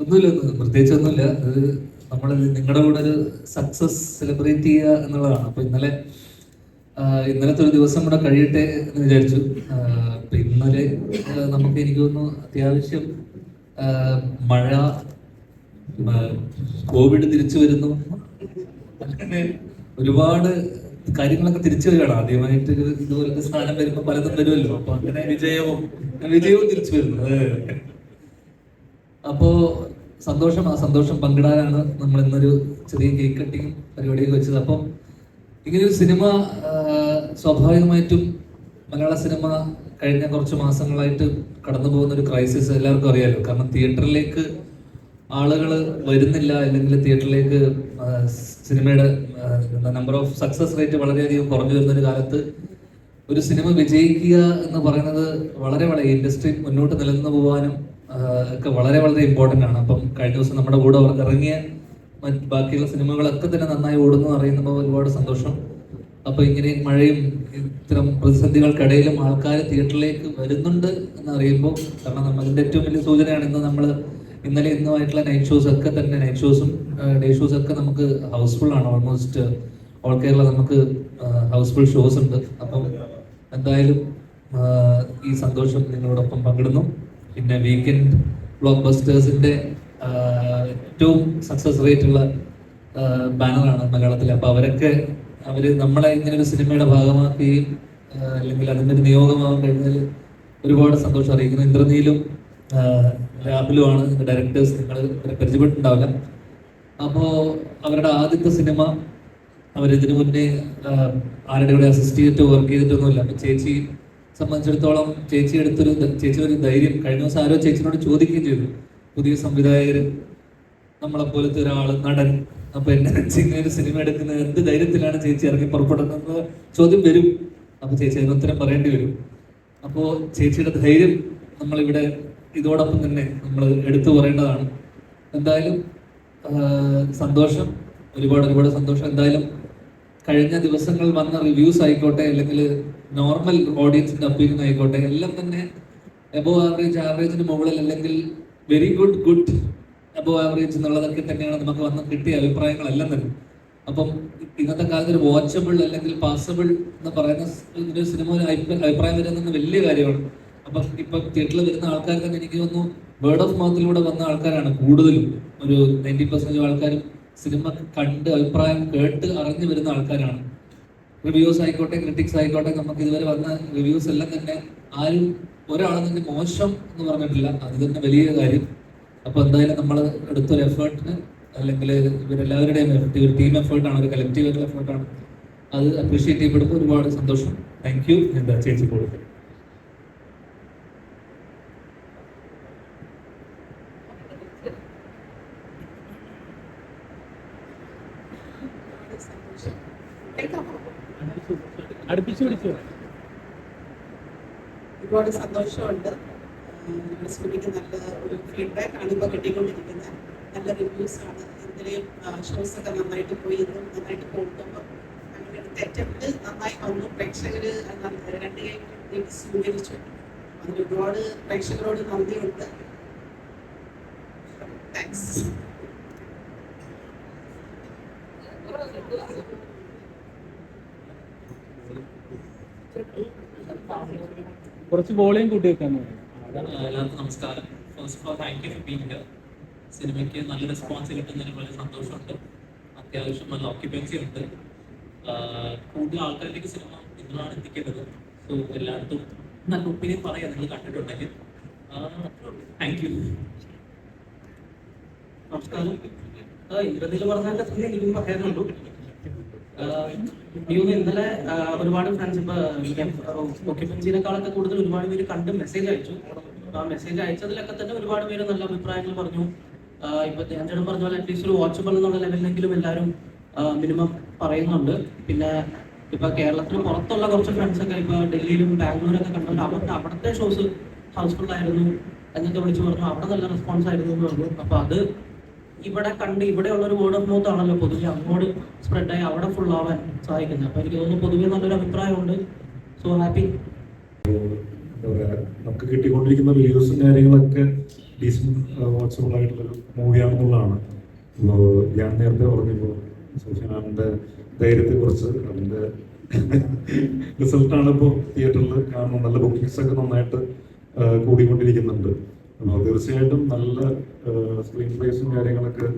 ഒന്നുമില്ല ഒന്നും പ്രത്യേകിച്ച് ഒന്നുമില്ല. അത് നമ്മൾ നിങ്ങളുടെ കൂടെ ഒരു സക്സസ് സെലിബ്രേറ്റ് ചെയ്യുക എന്നുള്ളതാണ്. അപ്പൊ ഇന്നലെ ഇന്നലത്തെ ഒരു ദിവസം കൂടെ കഴിയട്ടെ എന്ന് വിചാരിച്ചു. അപ്പൊ ഇന്നലെ നമുക്ക് എനിക്ക് തോന്നുന്നു അത്യാവശ്യം മഴ കോവിഡ് തിരിച്ചു വരുന്നു. അങ്ങനെ ഒരുപാട് കാര്യങ്ങളൊക്കെ തിരിച്ചു വരികയാണ്. ആദ്യമായിട്ട് ഇതുപോലത്തെ സ്ഥാനം വരുമ്പോൾ പലതും വരുമല്ലോ. അപ്പൊ അങ്ങനെ വിജയവും വിജയവും തിരിച്ചു വരുന്നു. അപ്പോ സന്തോഷം ആ സന്തോഷം പങ്കിടാനാണ് നമ്മൾ ഇന്നൊരു ചെറിയ കേക്ക് കട്ടിങ് പരിപാടിയൊക്കെ വെച്ചത്. അപ്പം ഇങ്ങനൊരു സിനിമ സ്വാഭാവികമായിട്ടും മലയാള സിനിമ കഴിഞ്ഞ കുറച്ച് മാസങ്ങളായിട്ട് കടന്നു പോകുന്ന ഒരു ക്രൈസിസ് എല്ലാവർക്കും അറിയാലോ. കാരണം തിയേറ്ററിലേക്ക് ആളുകൾ വരുന്നില്ല അല്ലെങ്കിൽ തിയേറ്ററിലേക്ക് സിനിമയുടെ നമ്പർ ഓഫ് സക്സസ് റേറ്റ് വളരെയധികം കുറഞ്ഞു വരുന്ന ഒരു കാലത്ത് ഒരു സിനിമ വിജയിക്കുക എന്ന് പറയുന്നത് വളരെ വളരെ ഇൻഡസ്ട്രി മുന്നോട്ട് നിലനിന്ന് പോകാനും ഒക്കെ വളരെ വളരെ ഇമ്പോർട്ടന്റ് ആണ്. അപ്പം കഴിഞ്ഞ ദിവസം നമ്മുടെ കൂടെ ഇറങ്ങിയ ബാക്കിയുള്ള സിനിമകളൊക്കെ തന്നെ നന്നായി ഓടുന്നു അറിയുമ്പോൾ ഒരുപാട് സന്തോഷം. അപ്പൊ ഇങ്ങനെ മഴയും ഇത്തരം പ്രതിസന്ധികൾക്കിടയിലും ആൾക്കാർ തിയേറ്ററിലേക്ക് വരുന്നുണ്ട് എന്ന് അറിയുമ്പോൾ കാരണം നമ്മൾ അതിന്റെ ഏറ്റവും വലിയ സൂചനയാണ് ഇന്ന് നമ്മൾ ഇന്നലെ ഇന്നുമായിട്ടുള്ള നൈറ്റ് ഷോസ് ഒക്കെ തന്നെ നൈറ്റ് ഷോസും ഡേ ഷോസ് ഒക്കെ നമുക്ക് ഹൗസ്ഫുൾ ആണ്. ഓൾമോസ്റ്റ് ഓൾ കേരള നമുക്ക് ഹൗസ്ഫുൾ ഷോസ് ഉണ്ട്. അപ്പം എന്തായാലും ഈ സന്തോഷം നിങ്ങളോടൊപ്പം പങ്കിടുന്നു. പിന്നെ വീക്കെൻഡ് ബ്ലോക്ക് ബസ്റ്റേഴ്സിന്റെ ഏറ്റവും സക്സസ് റേറ്റ് ഉള്ള ബാനറാണ് മലയാളത്തിൽ അപ്പൊ അവരൊക്കെ അവർ നമ്മളെ ഇങ്ങനെ ഒരു സിനിമയുടെ ഭാഗമാക്കുകയും അല്ലെങ്കിൽ അതിന്റെ ഒരു നിയോഗമാകാൻ കഴിഞ്ഞാൽ ഒരുപാട് സന്തോഷം അറിയിക്കുന്നു. ഇന്ദ്രനീലും രാഹുലുമാണ് ഡയറക്ടേഴ്സ് നിങ്ങൾ പരിചയപ്പെട്ടിട്ടുണ്ടാവില്ല. അപ്പോ അവരുടെ ആദ്യത്തെ സിനിമ അവരിതിനു മുന്നേ ആരുടെ കൂടെ അസിസ്റ്റ് ചെയ്തിട്ട് വർക്ക് ചെയ്തിട്ടൊന്നുമില്ല. ചേച്ചി സംബന്ധിച്ചിടത്തോളം ചേച്ചി എടുത്തൊരു ചേച്ചി ഒരു ധൈര്യം കഴിഞ്ഞ ദിവസം ആരോ ചേച്ചിനോട് ചോദിക്കുകയും ചെയ്തു. പുതിയ സംവിധായകർ നമ്മളെ പോലത്തെ ഒരാൾ നടൻ. അപ്പൊ എന്നെ വെച്ച് ഒരു സിനിമ എടുക്കുന്നത് എന്ത് ധൈര്യത്തിലാണ് ചേച്ചി ഇറങ്ങി പുറപ്പെടുന്നത് ചോദ്യം വരും. അപ്പൊ ചേച്ചി അതിന് ഉത്തരം പറയേണ്ടി വരും. അപ്പോ ചേച്ചിയുടെ ധൈര്യം നമ്മളിവിടെ ഇതോടൊപ്പം തന്നെ നമ്മൾ എടുത്തു പറയേണ്ടതാണ്. എന്തായാലും സന്തോഷം. ഒരുപാട് ഒരുപാട് സന്തോഷം. എന്തായാലും കഴിഞ്ഞ ദിവസങ്ങൾ വന്ന റിവ്യൂസ് ആയിക്കോട്ടെ അല്ലെങ്കിൽ നോർമൽ ഓഡിയൻസിന്റെ ഒപ്പീനിയൻ ആയിക്കോട്ടെ എല്ലാം തന്നെ എബോ ആവറേജ് ആവറേജിന് മുകളിൽ അല്ലെങ്കിൽ very good good above average എന്നുള്ളതൊക്കെ തന്നെയാണ് നമുക്ക് വന്ന് കിട്ടിയ അഭിപ്രായങ്ങളെല്ലാം തന്നെ. അപ്പം ഇന്നത്തെ കാലത്ത് ഒരു വാച്ചബിൾ അല്ലെങ്കിൽ പാസബിൾ എന്ന് പറയുന്ന ഒരു സിനിമ അഭിപ്രായം വരുന്നത് വലിയ കാര്യമാണ്. അപ്പം ഇപ്പൊ തിയേറ്ററിൽ വരുന്ന ആൾക്കാർ തന്നെ എനിക്ക് തോന്നുന്നു വേർഡ് ഓഫ് മൗത്തിലൂടെ വന്ന ആൾക്കാരാണ് കൂടുതലും. ഒരു നയന്റി പെർസെന്റേജ് ആൾക്കാരും സിനിമ കണ്ട് അഭിപ്രായം കേട്ട് അറിഞ്ഞു വരുന്ന ആൾക്കാരാണ്. റിവ്യൂസ് ആയിക്കോട്ടെ ക്രിട്ടിക്സ് ആയിക്കോട്ടെ നമുക്ക് ഇതുവരെ വന്ന റിവ്യൂസ് എല്ലാം തന്നെ ആരും ഒരാളും തന്നെ മോശം എന്ന് പറഞ്ഞിട്ടില്ല. അത് തന്നെ വലിയ കാര്യം. അപ്പൊ എന്തായാലും നമ്മൾ എടുത്തൊരു എഫേർട്ടിന് അല്ലെങ്കിൽ ഇവരെല്ലാവരുടെയും എഫേർട്ട് ഒരു ടീം എഫേർട്ടാണ് ഒരു കലക്റ്റീവ് ആയിട്ടുള്ള എഫേർട്ടാണ് അത് അപ്രീഷിയേറ്റ് ചെയ്യപ്പെടുമ്പോൾ ഒരുപാട് സന്തോഷം. താങ്ക് യു എന്താ ചേച്ചി കൊടുക്കും അടുപ്പിച്ചു പിടിച്ചു ഒരുപാട് സന്തോഷമുണ്ട്. നമ്മുടെ സ്കൂളിക്ക് നല്ല ഒരു ഫീഡ്ബാക്ക് ആണ് ഇപ്പോൾ കിട്ടിക്കൊണ്ടിരിക്കുന്നത്. നല്ല റിവ്യൂസ് ആണ്. ഇന്നലെയും ഷോസ് ഒക്കെ നന്നായിട്ട് പോയി. ഇന്നും നന്നായിട്ട് പോകുമ്പോൾ എടുത്ത അറ്റംപ്റ്റ് നന്നായി വന്നു. പ്രേക്ഷകർ രണ്ട് കൈ നീട്ടി സ്വീകരിച്ചു. അതിന് ഒരുപാട് പ്രേക്ഷകരോട് നന്ദിയുണ്ട്. താങ്ക്സ് കുറച്ച് വോളിയം കൂട്ടി വെക്കാൻ എല്ലാവർക്കും നമസ്കാരം. First of all thank for being here സിനിമയ്ക്ക് നല്ല റെസ്പോൺസ് കിട്ടുന്നതിന് വളരെ സന്തോഷമുണ്ട്. അത്യാവശ്യം നല്ല ഓക്യുപ്പൻസി ഉണ്ട്. കൂടുതൽ ആൾക്കാരിലേക്ക് സിനിമ നിങ്ങളാണ് എത്തിക്കേണ്ടത്. സോ എല്ലായിടത്തും നല്ല ഒപ്പീനിയൻ പറയാം. നിങ്ങൾ കണ്ടിട്ടുണ്ടെങ്കിൽ. താങ്ക് യു നമസ്കാരം. ഇരുപതിൽ പറഞ്ഞാൽ പറയാനുള്ളൂ. ഇന്നലെ ഒരുപാട് ഫ്രണ്ട്സ് കൂടുതൽ ഒരുപാട് പേര് കണ്ട് മെസ്സേജ് അയച്ചു. ആ മെസ്സേജ് അയച്ചതിലൊക്കെ തന്നെ ഒരുപാട് പേര് നല്ല അഭിപ്രായങ്ങൾ പറഞ്ഞു. ഇപ്പൊ ഞാൻ ചേട്ടൻ പറഞ്ഞ പോലെ അറ്റ്ലീസ്റ്റ് ഒരു വാച്ചബിൾ എന്നുള്ള ലെവലിലെങ്കിലും എല്ലാവരും മിനിമം പറയുന്നുണ്ട്. പിന്നെ ഇപ്പൊ കേരളത്തിന് പുറത്തുള്ള കുറച്ച് ഫ്രണ്ട്സ് ഒക്കെ ഇപ്പൊ ഡൽഹിയിലും ബാംഗ്ലൂരൊക്കെ കണ്ടല്ലോ അവർക്ക് അവിടുത്തെ ഷോസ് ഹൗസ്ഫുൾ ആയിരുന്നു എന്നൊക്കെ വിളിച്ചു പറഞ്ഞു. അവിടെ നല്ല റെസ്പോൺസ് ആയിരുന്നു എന്ന് പറഞ്ഞു. അപ്പൊ അത് ഇവിടെ കണ്ട് ഇവിടെയുള്ള ഒരു വേർഡ് ഓഫ് മൗത്ത് ആണല്ലോ പൊതുവെ അങ്ങോട്ട് സ്പ്രെഡ് ആയി അവിടെ ഫുൾ ആവാൻ സഹായിക്കുന്നത്. അപ്പൊ എനിക്ക് തോന്നുന്നു പൊതുവെ നല്ലൊരു അഭിപ്രായമുണ്ട്. സോ ഹാപ്പി നമുക്ക് കിട്ടിക്കൊണ്ടിരിക്കുന്ന വ്യൂസും കാര്യങ്ങളൊക്കെ വാച്ചബിൾ ആയിട്ടുള്ളൊരു മൂവിയാണെന്നുള്ളതാണ് ഞാൻ നേരത്തെ പറഞ്ഞപ്പോൾ ധൈര്യത്തെ കുറിച്ച് അതിന്റെ റിസൾട്ടാണ് ഇപ്പോൾ തിയേറ്ററിൽ കാണുന്നത് നല്ല ബുക്കിങ്സ് ഒക്കെ നന്നായിട്ട് കൂടിക്കൊണ്ടിരിക്കുന്നുണ്ട്. അപ്പോൾ തീർച്ചയായിട്ടും നല്ല സ്ക്രീൻ പ്ലേസും കാര്യങ്ങളൊക്കെ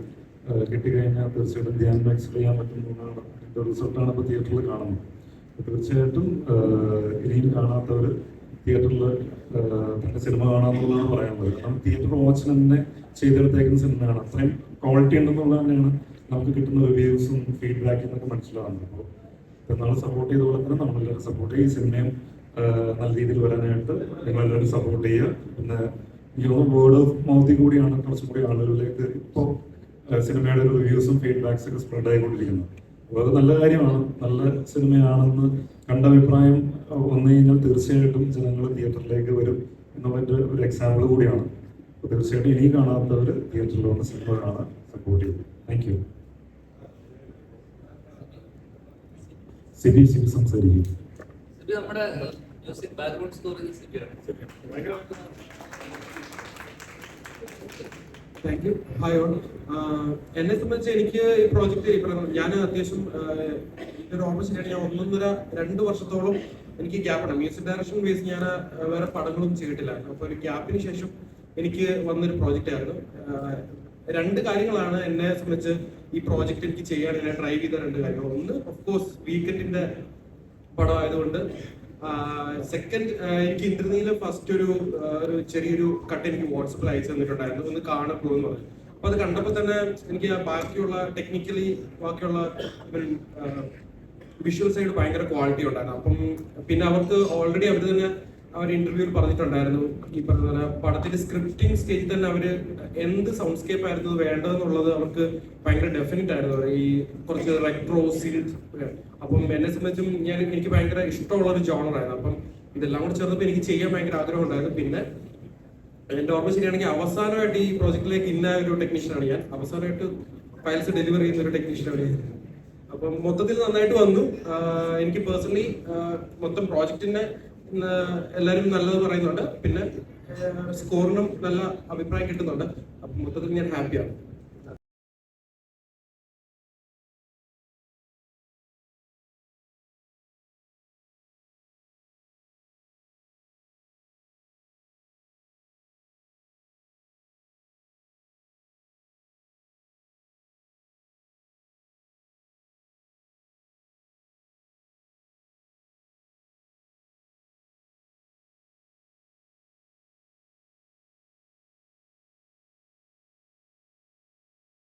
കിട്ടിക്കഴിഞ്ഞാൽ തീർച്ചയായിട്ടും ധ്യാനം എക്സൽ ചെയ്യാൻ പറ്റുന്നതാണ് അതിന്റെ റിസൾട്ടാണ് ഇപ്പോൾ തിയേറ്ററിൽ കാണുന്നത്. തീർച്ചയായിട്ടും ഇനിയും കാണാത്തവർ തിയേറ്ററിൽ തന്നെ സിനിമ കാണാമെന്നുള്ളതാണ് പറയാനുള്ളത്. കാരണം തിയേറ്റർ വാച്ച് തന്നെ ചെയ്തെടുത്തേക്കുന്ന സിനിമയാണ് അത്രയും ക്വാളിറ്റി ഉണ്ടെന്നുള്ളത് തന്നെയാണ് നമുക്ക് കിട്ടുന്ന റിവ്യൂസും ഫീഡ്ബാക്കും എന്നൊക്കെ മനസ്സിലാവുന്നത്. അപ്പോൾ എന്നാൽ സപ്പോർട്ട് ചെയ്ത പോലെ തന്നെ നമ്മളെല്ലാവരും സപ്പോർട്ട് ചെയ്യുക ഈ സിനിമയും നല്ല രീതിയിൽ വരാനായിട്ട് നിങ്ങളെല്ലാവരും സപ്പോർട്ട് ചെയ്യുക. പിന്നെ ഈ വേർഡ് ഓഫ് മൗത്തിൽ കൂടിയാണ് കുറച്ചും കൂടി ആളുകളിലേക്ക് ഇപ്പോൾ സിനിമയുടെ റിവ്യൂസും ഫീഡ്ബാക്സ് ഒക്കെ സ്പ്രെഡ് ആയിക്കൊണ്ടിരിക്കുന്നത് അപ്പോൾ അത് നല്ല കാര്യമാണ്. നല്ല സിനിമയാണെന്ന് കണ്ട അഭിപ്രായം വന്നു കഴിഞ്ഞാൽ തീർച്ചയായിട്ടും ജനങ്ങൾ തിയേറ്ററിലേക്ക് വരും എന്നുള്ളതിന്റെ ഒരു എക്സാമ്പിൾ കൂടിയാണ്. അപ്പോൾ തീർച്ചയായിട്ടും ഇനി കാണാത്തവർ തിയേറ്ററിൽ വന്ന് സിനിമ കാണാൻ സപ്പോർട്ട് ചെയ്തു താങ്ക് യു സിബി സിബി സംസാരിക്കും. Background is thank you hi all എന്നെ സംബന്ധിച്ച് എനിക്ക് ഈ പ്രോജക്റ്റ് ഞാൻ അത്യാവശ്യം ഒരു ശരിയാണ് ഞാൻ ഒന്നൊന്നര രണ്ട് വർഷത്തോളം എനിക്ക് ഗ്യാപ്പാണ് മ്യൂസിക് ഡയറക്ഷൻ ബേസ് ഞാൻ വേറെ പടങ്ങളും ചെയ്തിട്ടില്ലായിരുന്നു അപ്പോൾ ഒരു ഗ്യാപ്പിന് ശേഷം എനിക്ക് വന്നൊരു പ്രോജക്റ്റ് ആയിരുന്നു. രണ്ട് കാര്യങ്ങളാണ് എന്നെ സംബന്ധിച്ച് ഈ പ്രോജക്റ്റ് എനിക്ക് ചെയ്യാൻ എന്നെ ഡ്രൈവ് ചെയ്ത രണ്ട് കാര്യങ്ങൾ. ഒന്ന് ഓഫ് കോഴ്സ് വീക്കെൻഡിന്റെ പടം ആയതുകൊണ്ട് സെക്കൻഡ് എനിക്ക് ഇന്റർനെറ്റിൽ ഫസ്റ്റ് ഒരു ഒരു ചെറിയൊരു കട്ട് എനിക്ക് വാട്സപ്പിൽ അയച്ചു തന്നിട്ടുണ്ടായിരുന്നു. ഒന്ന് കാണപ്പോ എന്ന് പറഞ്ഞു. അപ്പൊ അത് കണ്ടപ്പോൾ തന്നെ എനിക്ക് ബാക്കിയുള്ള ടെക്നിക്കലി ബാക്കിയുള്ള വിഷ്വൽ സൈഡ് ഭയങ്കര ക്വാളിറ്റി ഉണ്ടായിരുന്നു. അപ്പം പിന്നെ അവർക്ക് ഓൾറെഡി അവർ തന്നെ അവർ ഇന്റർവ്യൂവിൽ പറഞ്ഞിട്ടുണ്ടായിരുന്നു. ഈ പറഞ്ഞ പോലെ പടത്തിന്റെ സ്ക്രിപ്റ്റിംഗ് സ്റ്റേജിൽ തന്നെ അവർ എന്ത് സൗണ്ട്സ്കേപ്പ് ആയിരുന്നു വേണ്ടതെന്നുള്ളത് അവർക്ക് ഭയങ്കര ഡെഫിനറ്റ് ആയിരുന്നു. ഈ കുറച്ച് റെക്ട്രോ സീൽസ് അപ്പം എന്നെ സംബന്ധിച്ചും ഞാൻ എനിക്ക് ഭയങ്കര ഇഷ്ടമുള്ള ഒരു ജോണറായിരുന്നു അപ്പം ഇതെല്ലാം കൂടെ ചേർന്നപ്പോൾ എനിക്ക് ചെയ്യാൻ ഭയങ്കര ആഗ്രഹം ഉണ്ടായിരുന്നു. പിന്നെ എന്റെ ഓർമ്മ ശരിയാണെങ്കിൽ അവസാനമായിട്ട് ഈ പ്രോജക്റ്റിലേക്ക് ഇന്ന ഒരു ടെക്നീഷ്യനാണ് ഞാൻ. അവസാനമായിട്ട് ഫയൽസ് ഡെലിവർ ചെയ്യുന്ന ഒരു ടെക്നീഷ്യനാണ് ഞാൻ. അപ്പം മൊത്തത്തിൽ നന്നായിട്ട് വന്നു. എനിക്ക് പേഴ്സണലി മൊത്തം പ്രോജക്റ്റിന്റെ എല്ലാവരും നല്ലത് പറയുന്നുണ്ട്. പിന്നെ സ്കോറിനും നല്ല അഭിപ്രായം കിട്ടുന്നുണ്ട്. അപ്പം മൊത്തത്തിൽ ഞാൻ ഹാപ്പിയാണ്.